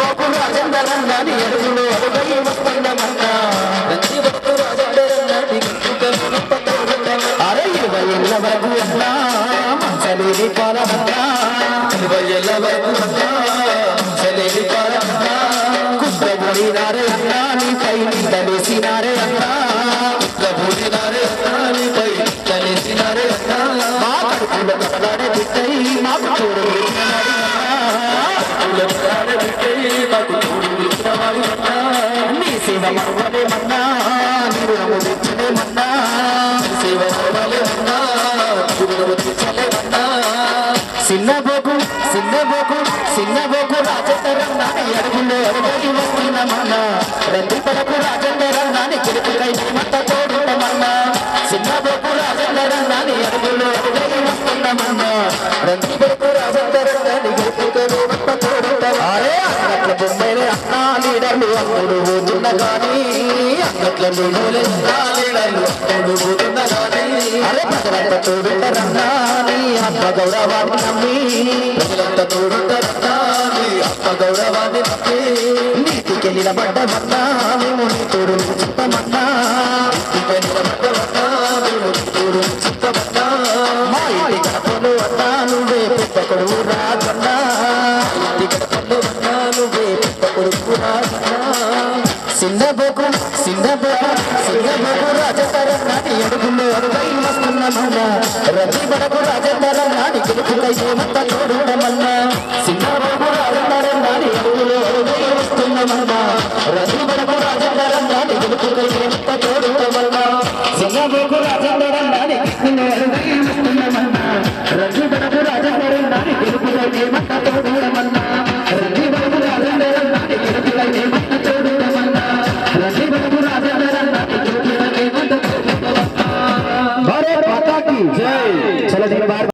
బాబు రాజేంద్రన్నాని అడుగులో అడుగై వస్తున్నమన్నా రంది బాబు రాజేంద్రన్నాని అరే ఇరవై ఏళ్ళ వరకు అన్నా మంచలేని పాలమన్నా. ఇరవై ఏళ్ళ వరకు అన్నా మంచలేని పాలమన్నా. కుట్రబుడినారే అన్నా నిందలేసినారే అన్నా. కుట్రబుడినారే అన్నా నిందలేసినారే అన్నా. మా కడుపులో బిడ్డై మాకు చూడు చిన్నబోకు చిన్నబోకు చిన్నబోకు రాజేంద్రన్నాని అడుగులో అడుగై వస్తున్నమన్నా రెండు పడకు రాజేంద్రన్నాని గెలుపుకై మత తోడుండమన్నా చిన్నబోకు రాజేంద్రన్నాని అడుగులో అడుగై వస్తున్నమన్నా రెండు పడకు రాజేంద్రన్నాని లీడర్లు అప్పుడు పోతున్న కానీ అంగట్ల బొమ్మలే అన్నా పోతున్న గాని. అరే ప్రజలంతా తోడుంటారన్నా నీ ఆత్మ గౌరవాన్ని నమ్మి. ప్రజలంతా తోడుంటారన్నా నీ ఆత్మ గౌరవాన్ని నమ్మి. నీతికి నిలబడ్డమన్నా మేము నీ తోడు చిత్తమన్నా. నీతికి నిలబడ్డమన్నా మేము నీ తోడు చిత్తమన్నా మా ఇంటి గడపలు అన్నా నువ్వే పెద్ద సిందబోకు సిందబోకు సిందబోకు రాజతరం నాటి ఎడుగుండు అరుగై వస్తున్న మన్న రవి బడకు రాజతరం నాటి గెలుపుకై ఏమంత చూడమన్నా సిందబోకు రాజతరం నాటి ఎడుగులు అరుగై వస్తున్న మన్న రవి బడకు రాజతరం నాటి గెలుపుకై ఏమంత చూడమన్నా సిందబోకు రాజతరం నాటి అడుగులు అడుగై వస్తున్నామన్నా రవి బడకు రాజతరం నాటి గెలుపుకై ఏమంత చూడమన్నా